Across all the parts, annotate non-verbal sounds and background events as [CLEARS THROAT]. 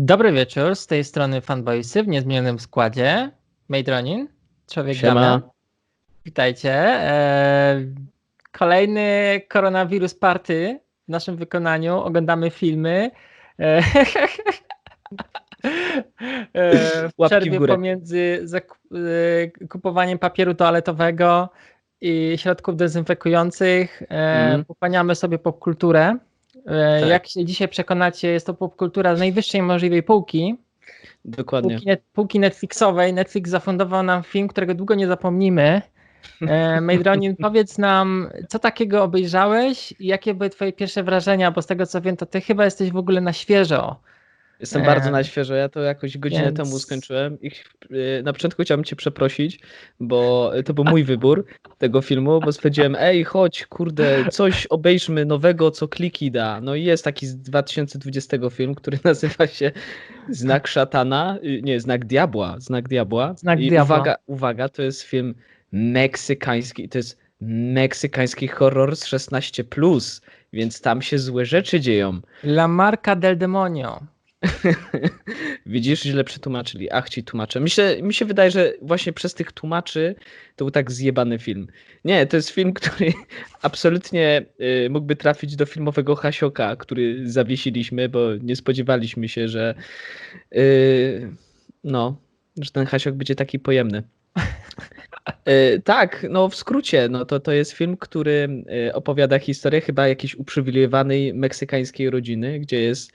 Dobry wieczór, z tej strony Fanboysy w niezmienionym składzie. Maidronin, człowiek Siema. Witajcie. E, Kolejny koronawirus party w naszym wykonaniu. Oglądamy filmy. E, [LAUGHS] e, W przerwie pomiędzy e, kupowaniem papieru toaletowego i środków dezynfekujących Mhm. pochłaniamy sobie popkulturę. E, Tak. Jak się dzisiaj przekonacie, jest to popkultura z najwyższej możliwej półki. Dokładnie. Półki, net, półki Netflixowej. Netflix zafundował nam film, którego długo nie zapomnimy. E, [LAUGHS] powiedz nam, co takiego obejrzałeś i jakie były twoje pierwsze wrażenia, bo z tego co wiem, to ty chyba jesteś w ogóle na świeżo. Jestem bardzo na świeżo. Ja to jakoś godzinę więc- temu skończyłem i y, na początku chciałbym cię przeprosić, bo to był mój wybór tego filmu, bo stwierdziłem, ej, chodź, kurde, coś obejrzmy nowego, co kliki da. No i jest taki z 2020 film, który [LAUGHS] nazywa się Znak Szatana, y, nie, Znak Diabła, Znak Diabła. Znak I Diabła. uwaga, uwaga, to jest film meksykański, to jest meksykański horror z 16+, więc tam się złe rzeczy dzieją. La Marca del Demonio. [LAUGHS] Widzisz, źle przetłumaczyli. Ach, ci tłumaczę. Się, mi się wydaje, że właśnie przez tych tłumaczy to był tak zjebany film. Nie, to jest film, który [LAUGHS] absolutnie y, mógłby trafić do filmowego Hasioka, który zawiesiliśmy, bo nie spodziewaliśmy się, że y, no, że ten Hasiok będzie taki pojemny. Y, tak, no w skrócie, no to, to jest film, który y, opowiada historię chyba jakiejś uprzywilejowanej meksykańskiej rodziny, gdzie jest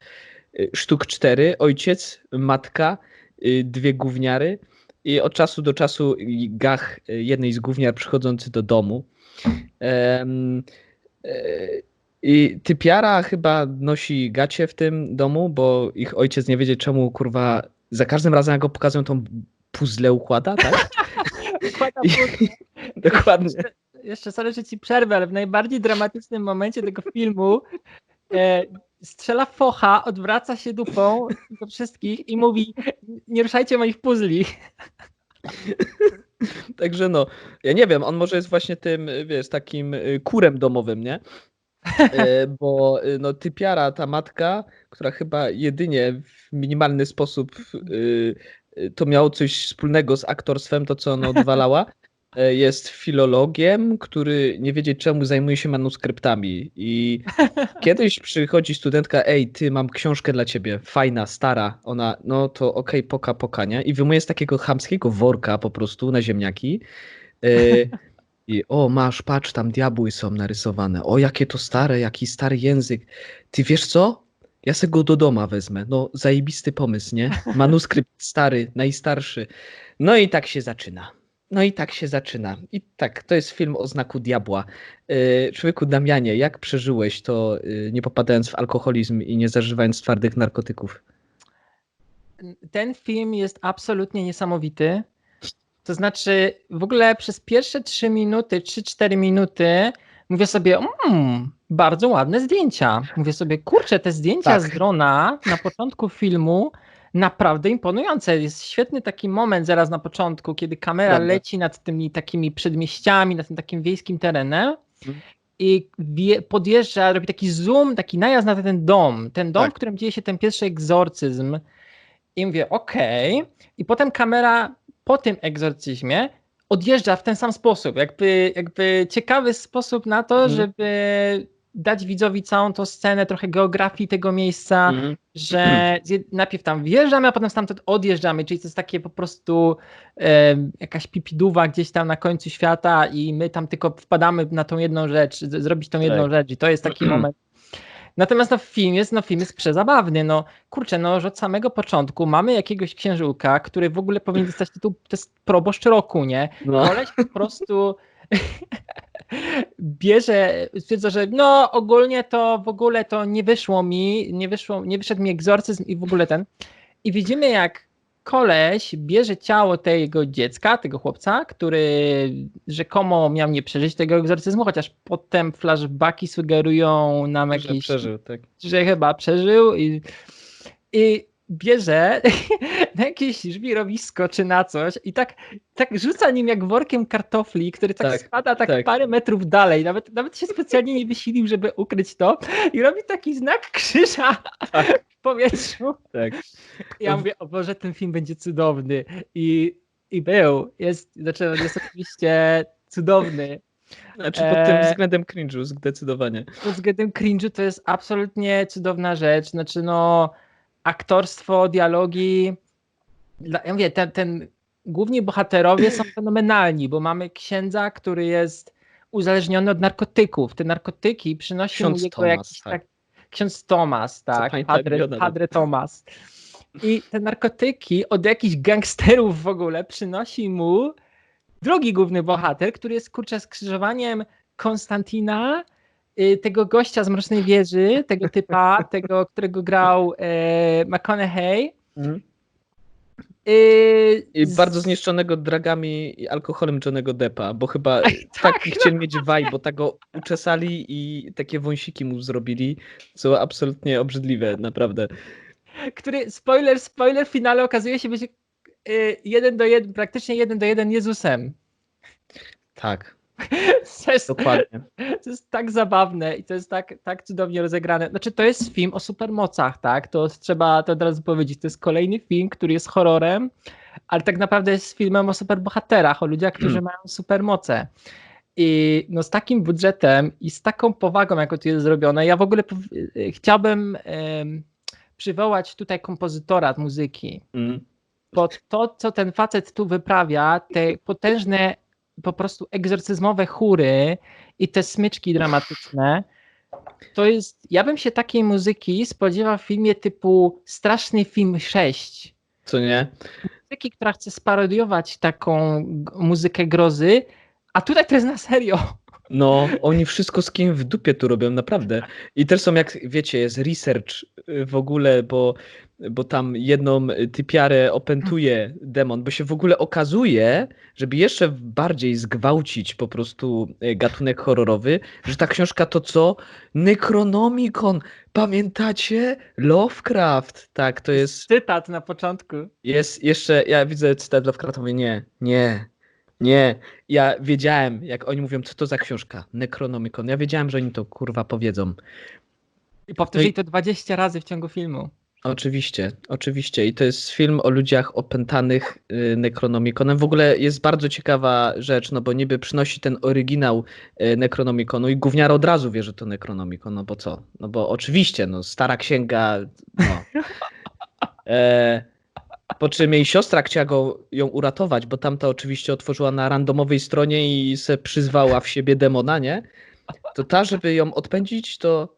sztuk cztery, ojciec, matka, y, dwie gówniary i od czasu do czasu y, gach y, jednej z gówniar przychodzący do domu. Y, I typiara chyba nosi gacie w tym domu, bo ich ojciec nie wiedzieć czemu kurwa za każdym razem jak go pokazują tą puzzle układa, tak? [LAUGHS] I- [LAUGHS] Dokładnie. Jeszcze, jeszcze sorry, że ci przerwę, ale w najbardziej dramatycznym momencie tego filmu e, strzela focha, odwraca się dupą do wszystkich i mówi nie ruszajcie moich puzli. [LAUGHS] Także no, ja nie wiem, on może jest właśnie tym, wiesz, takim y, kurem domowym, nie? E, [LAUGHS] Bo y, no, typiara, ta matka, która chyba jedynie w minimalny sposób y, to miało coś wspólnego z aktorstwem, to co ona odwalała, jest filologiem, który nie wiedzieć czemu zajmuje się manuskryptami. I [LAUGHS] kiedyś przychodzi studentka, ej, ty, mam książkę dla ciebie, fajna, stara. Ona, no to okej, poka, poka, nie? I wyjmuje z takiego chamskiego worka po prostu na ziemniaki. e, [LAUGHS] I o, masz, patrz, tam diabły są narysowane. O, jakie to stare, jaki stary język. Ty wiesz co? Ja se go do doma wezmę. No, zajebisty pomysł, nie? Manuskrypt stary, najstarszy. No i tak się zaczyna. No i tak się zaczyna. I tak, to jest film o znaku diabła. Yy, człowieku Damianie, jak przeżyłeś to, yy, nie popadając w alkoholizm i nie zażywając twardych narkotyków? Ten film jest absolutnie niesamowity. To znaczy, w ogóle przez pierwsze 3 minuty, 3-4 minuty mówię sobie, mmm, bardzo ładne zdjęcia. Mówię sobie, kurczę, te zdjęcia Tak. z drona na początku filmu naprawdę imponujące. Jest świetny taki moment zaraz na początku, kiedy kamera Prawda. leci nad tymi takimi przedmieściami, nad tym takim wiejskim terenem. Mhm. I podjeżdża, robi taki zoom, taki najazd na ten dom. Ten dom, Tak. w którym dzieje się ten pierwszy egzorcyzm. I mówię, okej. I potem kamera po tym egzorcyzmie odjeżdża w ten sam sposób. Jakby, jakby ciekawy sposób na to, Mhm. żeby dać widzowi całą tą scenę, trochę geografii tego miejsca, Mhm. że [CLEARS THROAT] najpierw tam wjeżdżamy, a potem stamtąd odjeżdżamy, czyli to jest takie po prostu e, jakaś pipiduwa gdzieś tam na końcu świata i my tam tylko wpadamy na tą jedną rzecz, zrobić tą jedną Tak. rzecz i to jest taki [CLEARS THROAT] moment. Natomiast no, film jest, no, film jest przezabawny. No, kurczę, no, że od samego początku mamy jakiegoś księżułka, który w ogóle powinien [CLEARS THROAT] dostać tytuł, to jest proboszcz roku, nie? No. Koleś po prostu [LAUGHS] bierze, stwierdza, że no ogólnie to w ogóle to nie wyszło mi, nie, wyszło, nie wyszedł mi egzorcyzm i w ogóle ten. I widzimy jak koleś bierze ciało tego dziecka, tego chłopca, który rzekomo miał nie przeżyć tego egzorcyzmu, chociaż potem flashbacki sugerują nam Że jakieś przeżył, tak. że chyba przeżył i, i bierze [LAUGHS] na jakieś żwirowisko czy na coś i tak, tak rzuca nim jak workiem kartofli, który tak, Tak, spada tak, tak. parę metrów dalej. Nawet, nawet się specjalnie nie wysilił, żeby ukryć to. I robi taki znak krzyża [LAUGHS] Tak. w powietrzu. Tak. Ja mówię, o Boże, ten film będzie cudowny. I, i był. Jest, znaczy, jest oczywiście cudowny. Znaczy pod tym Eee. względem cringe'u zdecydowanie. pod względem cringe'u to jest absolutnie cudowna rzecz. Znaczy, no, aktorstwo, dialogi. Ja mówię, ten, ten główni bohaterowie są fenomenalni, bo mamy księdza, który jest uzależniony od narkotyków. Te narkotyki przynosi mu Ksiądz jego Tomas, jakiś tak. tak. Ksiądz Tomas, tak. Padre, Padre Tomas. I te narkotyki od jakichś gangsterów w ogóle przynosi mu drugi główny bohater, który jest kurczę skrzyżowaniem Konstantina, tego gościa z Mrocznej Wieży, tego typa, [LAUGHS] tego, którego grał e, McConaughey. Y, I bardzo zniszczonego dragami i alkoholem Johnego Deppa, bo chyba Aj, tak, tak, chcieli mieć waj, bo tak go uczesali i takie wąsiki mu zrobili, co absolutnie obrzydliwe, naprawdę. który, spoiler, spoiler, w finale okazuje się być y, jeden do jeden, praktycznie jeden do jeden Jezusem. Tak, [LAUGHS] To jest, dokładnie. to jest tak zabawne i to jest tak, tak cudownie rozegrane. Znaczy, to jest film o supermocach, tak? To trzeba to od razu powiedzieć. To jest kolejny film, który jest horrorem, ale tak naprawdę jest filmem o superbohaterach, o ludziach, którzy mają supermoce. I no z takim budżetem i z taką powagą, jak to jest zrobione, ja w ogóle y, chciałbym em, przywołać tutaj kompozytora muzyki. Mm. Pod to, co ten facet tu wyprawia, te potężne, po prostu egzorcyzmowe chóry i te smyczki dramatyczne, to jest. Ja bym się takiej muzyki spodziewał w filmie typu Straszny Film 6. Co nie? Muzyki, która chce sparodiować taką muzykę grozy, a tutaj to jest na serio. No, oni wszystko z kim w dupie tu robią, naprawdę. I też są, jak wiecie, jest research y, w ogóle, bo, bo tam jedną y, typiarę opętuje demon, bo się w ogóle okazuje, żeby jeszcze bardziej zgwałcić po prostu y, gatunek horrorowy, że ta książka to co? Necronomicon. Pamiętacie? Lovecraft. Tak, to jest, Cytat na początku. jest jeszcze, ja widzę cytat Lovecrafta, mówię, nie, nie, nie. Ja wiedziałem, jak oni mówią, co to za książka, Necronomicon. Ja wiedziałem, że oni to kurwa powiedzą. I powtórzyli to 20 razy w ciągu filmu. Oczywiście, oczywiście. I to jest film o ludziach opętanych y, Necronomiconem. W ogóle jest bardzo ciekawa rzecz, no bo niby przynosi ten oryginał y, Necronomiconu i gówniara od razu wie, że to Necronomicon, no bo co? No bo oczywiście, no stara księga, no. E, po czym jej siostra chciała go, ją uratować, bo tamta oczywiście otworzyła na randomowej stronie i se przyzwała w siebie demona, nie? To ta, żeby ją odpędzić, to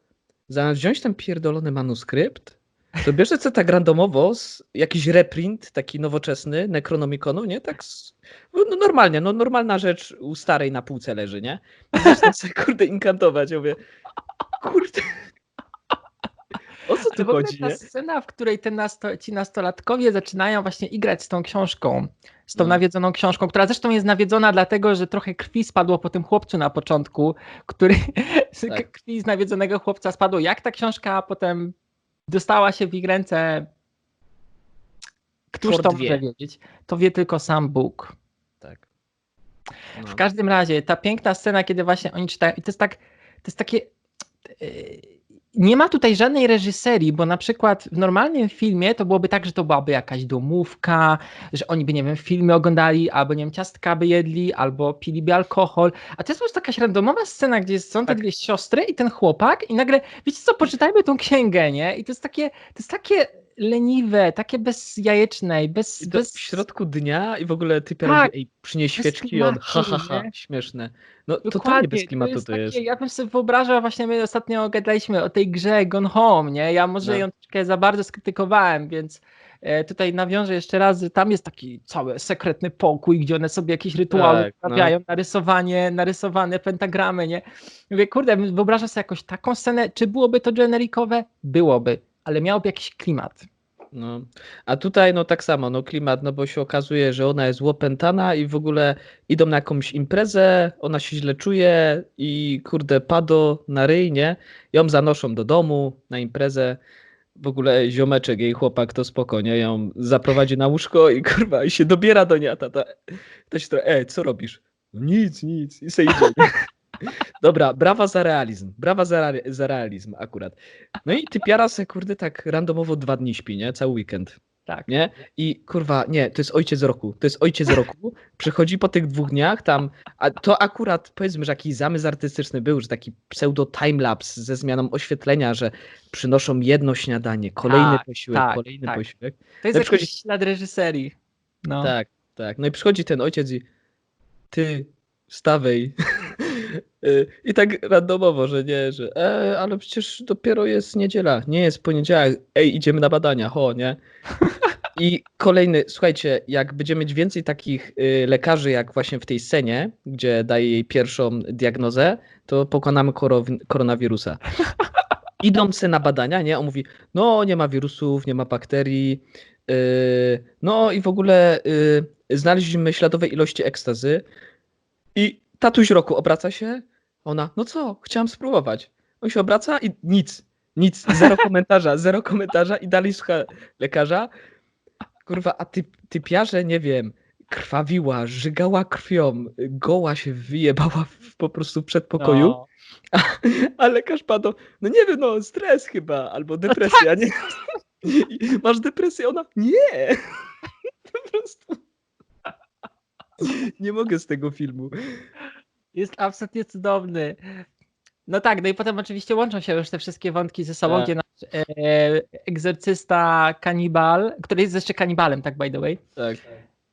zamiast wziąć ten pierdolony manuskrypt, to bierze co tak randomowo, z, jakiś reprint taki nowoczesny Necronomiconu, nie? Tak z, no normalnie, no normalna rzecz u starej na półce leży, nie? I zaczyna sobie, kurde, inkantować. Ja mówię, kurde, o co Ale tu ogóle chodzi, ta nie? scena, w której te nasto, ci nastolatkowie zaczynają właśnie igrać z tą książką, z tą No. nawiedzoną książką, która zresztą jest nawiedzona dlatego, że trochę krwi spadło po tym chłopcu na początku, który Tak. [LAUGHS] krwi z nawiedzonego chłopca spadło. Jak ta książka potem dostała się w ich ręce, któż Ford to wie. może wiedzieć? To wie tylko sam Bóg. Tak. No. W każdym razie, ta piękna scena, kiedy właśnie oni czytają, i to jest tak, to jest takie. yy, Nie ma tutaj żadnej reżyserii, bo na przykład w normalnym filmie to byłoby tak, że to byłaby jakaś domówka, że oni by, nie wiem, filmy oglądali, albo nie wiem, ciastka by jedli, albo piliby alkohol. A to jest po prostu jakaś randomowa scena, gdzie są te Tak. dwie siostry i ten chłopak, i nagle, wiecie co, poczytajmy tą księgę, nie? I to jest takie, to jest takie leniwe, takie bezjajeczne i bez. I to bez... w środku dnia i w ogóle ty Tak. ej, przynieś świeczki i on ha, ha, ha, nie? śmieszne. No totalnie bez klimatu to jest. takie, Ja bym sobie wyobrażał, właśnie my ostatnio gadaliśmy o tej grze Gone Home, nie? Ja może No. ją troszkę za bardzo skrytykowałem, więc e, tutaj nawiążę jeszcze raz, tam jest taki cały sekretny pokój, gdzie one sobie jakieś rytuały Tak, no. narysowanie, narysowane pentagramy, nie? Mówię, kurde, wyobrażam sobie jakąś taką scenę, czy byłoby to generikowe? Byłoby, ale miałoby jakiś klimat. No. A tutaj no tak samo, no klimat, no bo się okazuje, że ona jest łopętana i w ogóle idą na jakąś imprezę, ona się źle czuje i kurde pado na ryj, nie? Ją zanoszą do domu na imprezę w ogóle ziomeczek, jej chłopak to spokojnie, ją zaprowadzi na łóżko i kurwa, i się dobiera do niej, a tata, to się to, e, co robisz? No nic, nic, i se idzie. [LAUGHS] Dobra, brawa za realizm, brawa za, za realizm akurat. No i typiara se, kurde, tak randomowo dwa dni śpi, nie? Cały weekend. Tak. Nie? I kurwa, nie, to jest ojciec roku. To jest ojciec roku. Przychodzi po tych dwóch dniach tam, a to akurat powiedzmy, że jakiś zamysł artystyczny był, że taki pseudo timelapse ze zmianą oświetlenia, że przynoszą jedno śniadanie, kolejny Tak, posiłek, tak, kolejny tak. posiłek. To jest Na jakiś przykład- ślad reżyserii. No. Tak, tak. No i przychodzi ten ojciec i ty wstawaj. Y, I tak randomowo, że nie, że e, ale przecież dopiero jest niedziela, nie jest poniedziałek, ej, idziemy na badania, ho, nie? [LAUGHS] I kolejny, słuchajcie, jak będziemy mieć więcej takich y, lekarzy, jak właśnie w tej scenie, gdzie daje jej pierwszą diagnozę, to pokonamy koronawirusa. [LAUGHS] Idą se na badania, nie? On mówi, no nie ma wirusów, nie ma bakterii, yy, no i w ogóle znaleźliśmy śladowe ilości ekstazy i tatuś roku obraca się, ona, no co, chciałam spróbować. On się obraca i nic, nic, zero komentarza, [LAUGHS] zero komentarza i dalej słucha lekarza. Kurwa, a ty, typiarze, nie wiem, krwawiła, żygała krwią, goła się wyjebała w, po prostu w przedpokoju. No. A lekarz padł, no nie wiem, no stres chyba, albo depresja, nie? I Masz depresję? Ona, nie! [LAUGHS] Po prostu. Nie mogę z tego filmu. Jest absolutnie cudowny. No tak, no i potem oczywiście łączą się już te wszystkie wątki ze sobą, Tak. gdzie nasz e, egzorcysta kanibal, który jest jeszcze kanibalem, tak by the way. Tak.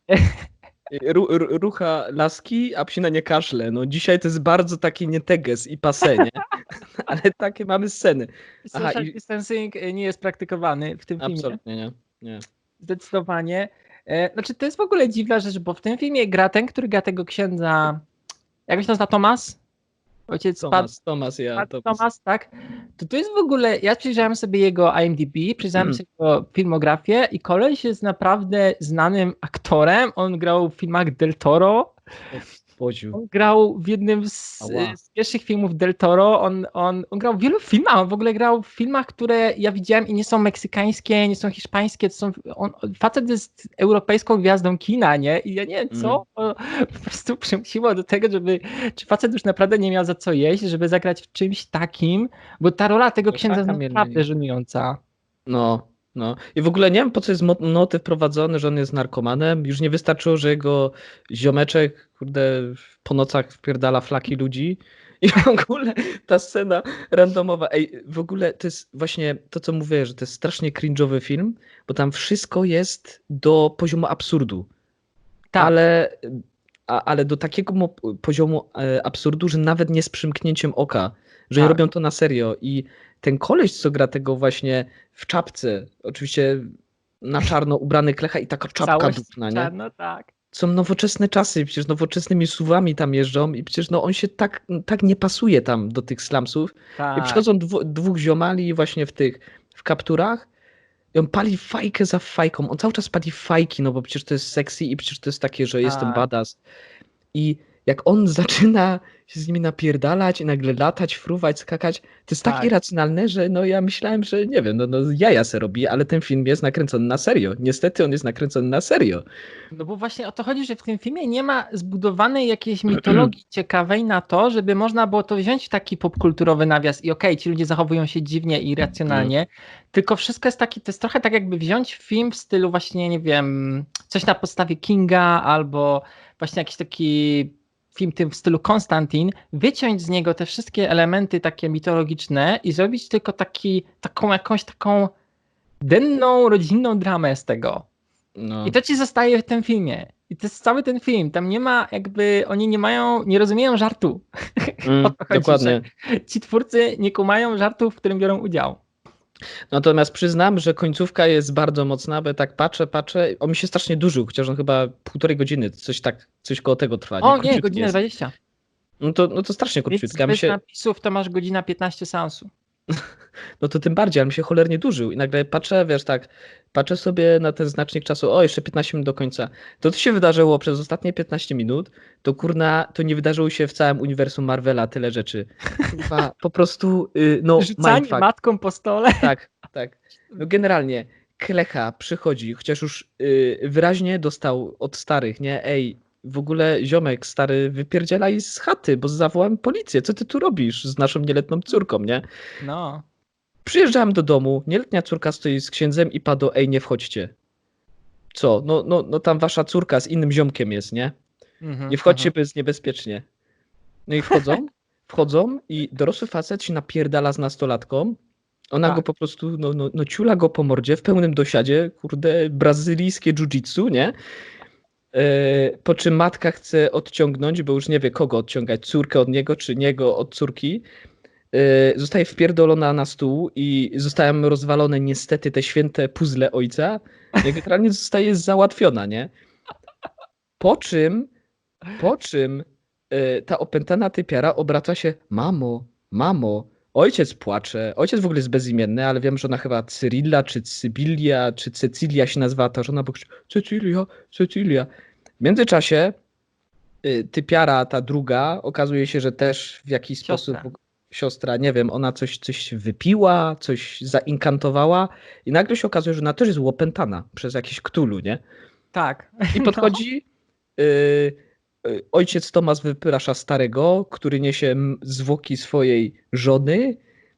[LAUGHS] Ru, ru, rucha laski, a psina nie kaszle. No dzisiaj to jest bardzo taki nieteges i pase, nie? [LAUGHS] Ale takie mamy sceny. Aha, Social i- distancing e, nie jest praktykowany w tym filmie. Absolutnie nie. nie. Zdecydowanie. E, Znaczy, to jest w ogóle dziwna rzecz, bo w tym filmie gra ten, który gra tego księdza. Jak się nazywa Tomas? Ojciec Pat, Tomas, Tomas, ja. Pat Tomas. Tomas, tak? To to jest w ogóle. Ja przyjrzałem sobie jego IMDb, przyjrzałem Mm. sobie jego filmografię i koleś jest naprawdę znanym aktorem. On grał w filmach Del Toro. On grał w jednym z, z pierwszych filmów Del Toro. On, on, on grał w wielu filmach. On w ogóle grał w filmach, które ja widziałem i nie są meksykańskie, nie są hiszpańskie. To są, on, facet jest europejską gwiazdą kina, nie? I ja nie wiem, co Mm. [LAUGHS] po prostu przymusiło do tego, żeby. Czy facet już naprawdę nie miał za co jeść, żeby zagrać w czymś takim, bo ta rola tego To księdza jest naprawdę żenująca. No, no. I w ogóle nie wiem, po co jest mo- motyw prowadzony, że on jest narkomanem. Już nie wystarczyło, że jego ziomeczek, kurde, po nocach wpierdala flaki ludzi. I w ogóle ta scena randomowa. Ej, w ogóle to jest właśnie to, co mówię, że to jest strasznie cringe'owy film, bo tam wszystko jest do poziomu absurdu. Tak. Ale, a, ale do takiego poziomu e, absurdu, że nawet nie z przymknięciem oka, że Tak. robią to na serio. I ten koleś, co gra tego właśnie w czapce, oczywiście na czarno ubrany klecha i taka czapka Całość dupna, nie? czarno, tak. Są nowoczesne czasy, przecież nowoczesnymi suwami tam jeżdżą i przecież no on się tak, tak nie pasuje tam do tych slumsów. tak. I przychodzą dwu, dwóch ziomali właśnie w tych, w kapturach i on pali fajkę za fajką. On cały czas pali fajki, no bo przecież to jest sexy i przecież to jest takie, że jestem Tak. badass. I jak on zaczyna się z nimi napierdalać i nagle latać, fruwać, skakać, to jest tak, Tak. irracjonalne, że no ja myślałem, że nie wiem, no, no jaja se robi, ale ten film jest nakręcony na serio. Niestety on jest nakręcony na serio. No bo właśnie o to chodzi, że w tym filmie nie ma zbudowanej jakiejś [CLEARS THROAT] mitologii ciekawej na to, żeby można było to wziąć w taki popkulturowy nawias i okej, ci ludzie zachowują się dziwnie i irracjonalnie, tylko wszystko jest taki, to jest trochę tak jakby wziąć film w stylu właśnie, nie wiem, coś na podstawie Kinga albo właśnie jakiś taki film tym w stylu Konstantin, wyciąć z niego te wszystkie elementy takie mitologiczne i zrobić tylko taki, taką jakąś taką denną, rodzinną dramę z tego. No. I to ci zostaje w tym filmie. I to jest cały ten film. Tam nie ma jakby, oni nie mają, nie rozumieją żartu. [LAUGHS] Mm, dokładnie. Ci twórcy nie kumają żartu, w którym biorą udział. Natomiast przyznam, że końcówka jest bardzo mocna, bo tak patrzę, patrzę, on mi się strasznie dużył, chociaż on chyba półtorej godziny, coś tak, coś koło tego trwa. O nie, Króciutki godzina jest. 20. No to, no to strasznie Więc króciutka. Mi bez się, napisów to masz godzina 15 seansu. [LAUGHS] no to tym bardziej, ale mi się cholernie dużył i nagle patrzę, wiesz, tak, patrzę sobie na ten znacznik czasu, o, jeszcze 15 minut do końca. To, co się wydarzyło przez ostatnie 15 minut, to kurna, to nie wydarzyło się w całym uniwersum Marvela tyle rzeczy. Kurwa, po prostu, y, no, Rzucanie mindfuck. matką po stole. Tak, tak. No generalnie Klecha przychodzi, chociaż już y, wyraźnie dostał od starych, nie? Ej, w ogóle ziomek stary, wypierdzielaj z chaty, bo zawołałem policję. Co ty tu robisz z naszą nieletną córką, nie? No. Przyjeżdżałem do domu, nieletnia córka stoi z księdzem i padło, ej, nie wchodźcie. Co? No, no, no tam wasza córka z innym ziomkiem jest, nie? Mhm, Nie wchodźcie, mhm. bo jest niebezpiecznie. No i wchodzą, [LAUGHS] wchodzą i dorosły facet się napierdala z nastolatką. Ona Tak. go po prostu, no, no, no ciula go po mordzie w pełnym dosiadzie, kurde, brazylijskie jiu-jitsu, nie? E, po czym matka chce odciągnąć, bo już nie wie kogo odciągać, córkę od niego, czy niego od córki. E, Zostaje wpierdolona na stół i zostają rozwalone niestety te święte puzzle ojca. Generalnie zostaje załatwiona, nie? Po czym, po czym e, ta opętana typiara obraca się, mamo, mamo, ojciec płacze, ojciec w ogóle jest bezimienny, ale wiem, że ona chyba Cyrilla, czy Cybilia, czy Cecylia się nazywa ta żona, bo krzyczy, Cecylia, Cecylia. W międzyczasie y, typiara, ta druga, okazuje się, że też w jakiś Siostra. sposób siostra, nie wiem, ona coś, coś wypiła, coś zainkantowała i nagle się okazuje, że ona też jest łopętana przez jakiś ktulu, nie? Tak. I podchodzi [LAUGHS] y, y, ojciec Tomasz wyprasza starego, który niesie zwłoki swojej żony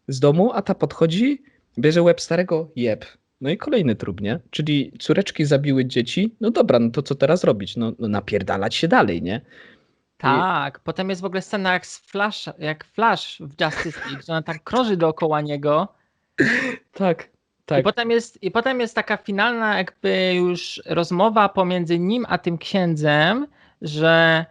z domu, a ta podchodzi, bierze łeb starego, jeb. No i kolejny trup, nie? Czyli córeczki zabiły dzieci, no dobra, no to co teraz robić? No, no napierdalać się dalej, nie? Tak, potem jest w ogóle scena jak, Flash, jak Flash w Justice League, że ona tak krąży dookoła niego Tak, i, tak. potem jest, i potem jest taka finalna jakby już rozmowa pomiędzy nim a tym księdzem, że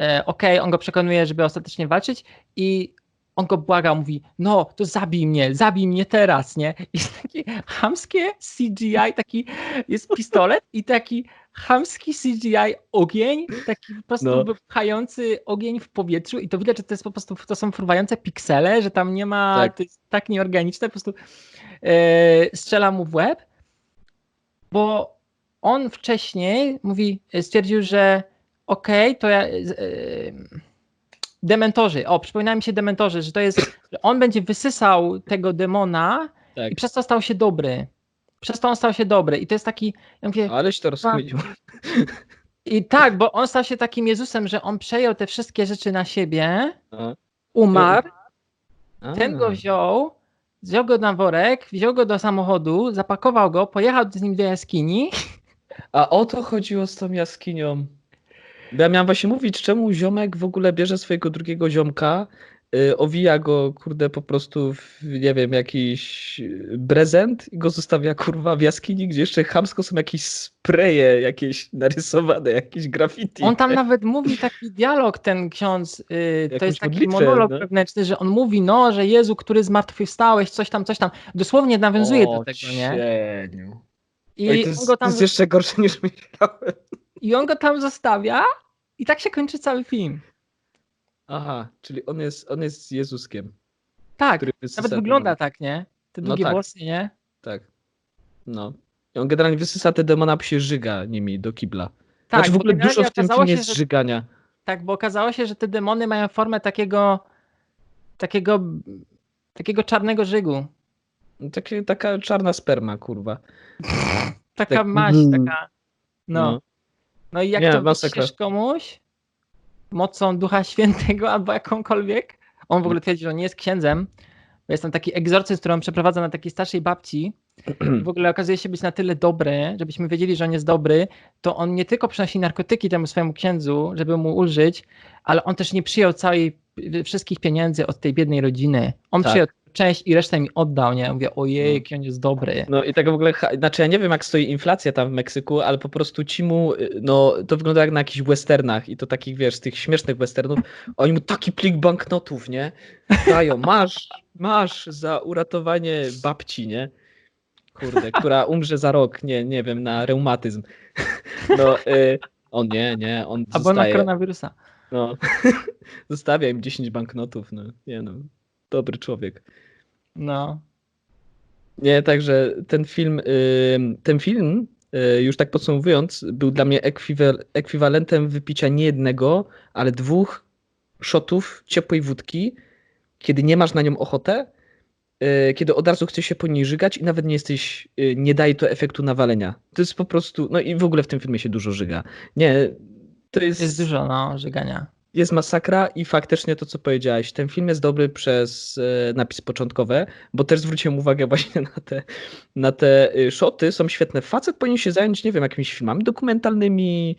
e, okej, on go przekonuje, żeby ostatecznie walczyć i on go błaga, mówi, no to zabij mnie, zabij mnie teraz, nie? I jest takie chamskie CGI, taki jest pistolet i taki chamski CGI ogień, taki po prostu No. wypchający ogień w powietrzu i to widać, że to jest po prostu, to są fruwające piksele, że tam nie ma, Tak. to jest tak nieorganiczne, po prostu e, strzela mu w łeb, bo on wcześniej mówi, stwierdził, że okej, to ja... e, Dementorzy, o, przypomina mi się dementorzy, że to jest, że on będzie wysysał tego demona tak. i przez to stał się dobry. Przez to on stał się dobry. I to jest taki, ja mówię, Aleś to rozkminił. i tak, bo on stał się takim Jezusem, że on przejął te wszystkie rzeczy na siebie, A, umarł, a. ten go wziął, wziął go na worek, wziął go do samochodu, zapakował go, pojechał z nim do jaskini. A o to chodziło z tą jaskinią. Ja miałem właśnie mówić, czemu ziomek w ogóle bierze swojego drugiego ziomka, y, owija go, kurde, po prostu w, nie wiem, jakiś y, prezent i go zostawia, kurwa, w jaskini, gdzie jeszcze chamsko są jakieś spreje jakieś narysowane, jakieś graffiti. On tam nawet mówi taki [LAUGHS] dialog, ten ksiądz, yy, to jest taki modlitwę, monolog no. wewnętrzny, że on mówi, no, że Jezu, który zmartwychwstałeś, coś tam, coś tam. Dosłownie nawiązuje do O, tego, nie? cieniu. I Oj, to, jest, go to tam jest jeszcze gorsze niż myślałem. I on go tam zostawia i tak się kończy cały film. Aha, czyli on jest, on jest Jezuskiem, Tak, nawet wygląda tak, nie? Te No długie tak. włosy, nie? Tak. No. I on generalnie wysysa te demona, a się żyga nimi do kibla. Tak, znaczy w ogóle dużo w tym filmie się, jest że- żygania. Tak, bo okazało się, że te demony mają formę takiego takiego takiego czarnego żygu. Takie, taka czarna sperma, kurwa. [LAUGHS] Taka Tak, maść, taka. No. No. No i jak Nie, to wyślesz komuś mocą Ducha Świętego [LAUGHS] albo jakąkolwiek, on w ogóle twierdzi, że on nie jest księdzem, bo jest tam taki egzorcyzm, który on przeprowadza na takiej starszej babci, w [CLEARS THROAT] ogóle okazuje się być na tyle dobry, żebyśmy wiedzieli, że on jest dobry, to on nie tylko przynosi narkotyki temu swojemu księdzu, żeby mu ulżyć, ale on też nie przyjął całej wszystkich pieniędzy od tej biednej rodziny. On Tak. przyjął i resztę mi oddał, nie? Mówię, ojej, jaki on jest dobry. No i tak w ogóle, znaczy ja nie wiem jak stoi inflacja tam w Meksyku, ale po prostu ci mu, y, no to wygląda jak na jakichś westernach i to takich, wiesz, z tych śmiesznych westernów, oni mu taki plik banknotów, nie? Dają, masz, masz za uratowanie babci, nie? Kurde, która umrze za rok, nie, nie wiem, na reumatyzm. No, y, on nie, nie, on Albo na koronawirusa. no, [LAUGHS] zostawia im 10 banknotów, no, nie no, dobry człowiek. No. Nie, także ten film, ten film, y, już tak podsumowując, był dla mnie ekwiwal- ekwiwalentem wypicia nie jednego, ale dwóch shotów ciepłej wódki, kiedy nie masz na nią ochotę e, kiedy od razu chcesz się po niej żygać i nawet nie jesteś, e, nie daje to efektu nawalenia. To jest po prostu, no i w ogóle w tym filmie się dużo żyga. Nie, to jest, Jest dużo, no, żygania. Jest masakra i faktycznie to, co powiedziałeś, ten film jest dobry przez e, napisy początkowe, bo też zwróciłem uwagę właśnie na te, na te e, szoty, są świetne. Facet powinien się zająć, nie wiem, jakimiś filmami dokumentalnymi,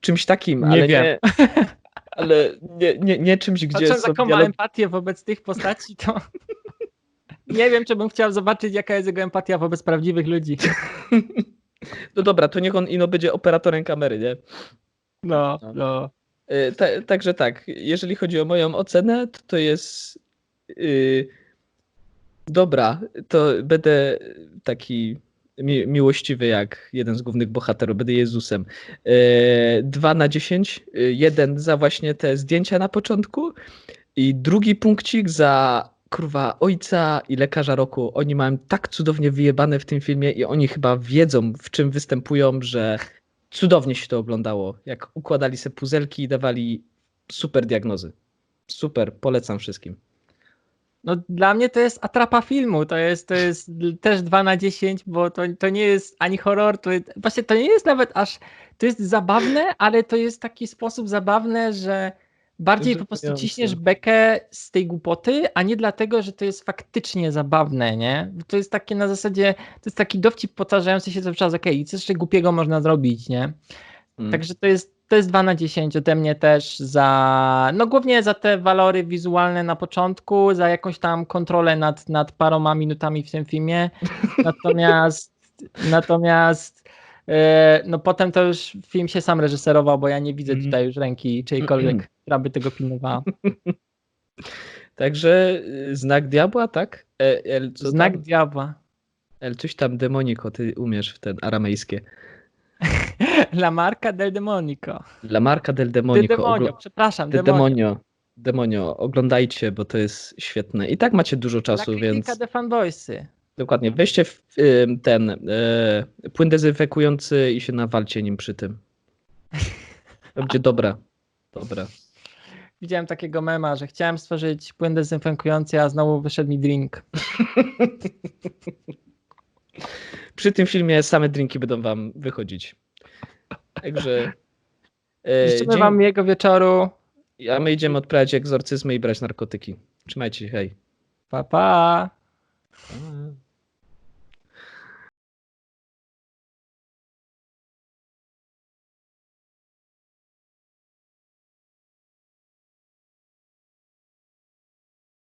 czymś takim, Nie ale wiem. nie... [LAUGHS] Ale nie, nie, nie czymś, gdzie Patrząc są taką ma empatię wobec tych postaci, to [LAUGHS] nie wiem, czy bym chciał zobaczyć, jaka jest jego empatia wobec prawdziwych ludzi. [LAUGHS] No dobra, to niech on ino będzie operatorem kamery, nie? No, No. Y, Ta, także tak, jeżeli chodzi o moją ocenę, to to jest y, dobra, to będę taki mi, miłościwy jak jeden z głównych bohaterów, będę Jezusem. Y, 2 na 10, y, jeden za właśnie te zdjęcia na początku i drugi punkcik za kurwa ojca i lekarza roku. Oni mają tak cudownie wyjebane w tym filmie i oni chyba wiedzą w czym występują, że cudownie się to oglądało. Jak układali sobie puzelki i dawali super diagnozy. Super, polecam wszystkim. No, dla mnie to jest atrapa filmu, to jest, to jest też 2 na 10, bo to, to nie jest ani horror, to jest, właśnie to nie jest nawet aż, to jest zabawne, ale to jest taki sposób zabawny, że bardziej po prostu ciśniesz bekę z tej głupoty, a nie dlatego, że to jest faktycznie zabawne, nie? To jest takie na zasadzie, to jest taki dowcip powtarzający się cały czas, okej, co jeszcze głupiego można zrobić, nie? Mm. Także to jest, to jest 2 na 10 ode mnie też za, no głównie za te walory wizualne na początku, za jakąś tam kontrolę nad, nad paroma minutami w tym filmie. [LAUGHS] Natomiast, natomiast no potem to już film się sam reżyserował, bo ja nie widzę Mhm. tutaj już ręki czyjejkolwiek, która by tego pilnowała. [LAUGHS] Także y, znak diabła, tak? E, el, co Znak tam? diabła. El, coś tam demoniko, ty umiesz w ten aramejskie. [LAUGHS] La marca del demonico. La marca del demonico. demonio, oglo- przepraszam, De demonio. demonio. Demonio, oglądajcie, bo to jest świetne. I tak macie dużo La czasu, critica więc de fanboysy. Dokładnie, weźcie ten e, płyn dezynfekujący i się nawalcie nim przy tym. To będzie dobre. Dobre. Widziałem takiego mema, że chciałem stworzyć płyn dezynfekujący, a znowu wyszedł mi drink. [LAUGHS] Przy tym filmie same drinki będą wam wychodzić. Także. E, Życzymy dzień- wam miłego wieczoru. A my idziemy odprawiać egzorcyzmy i brać narkotyki. Trzymajcie się, hej. Pa, pa. Pa.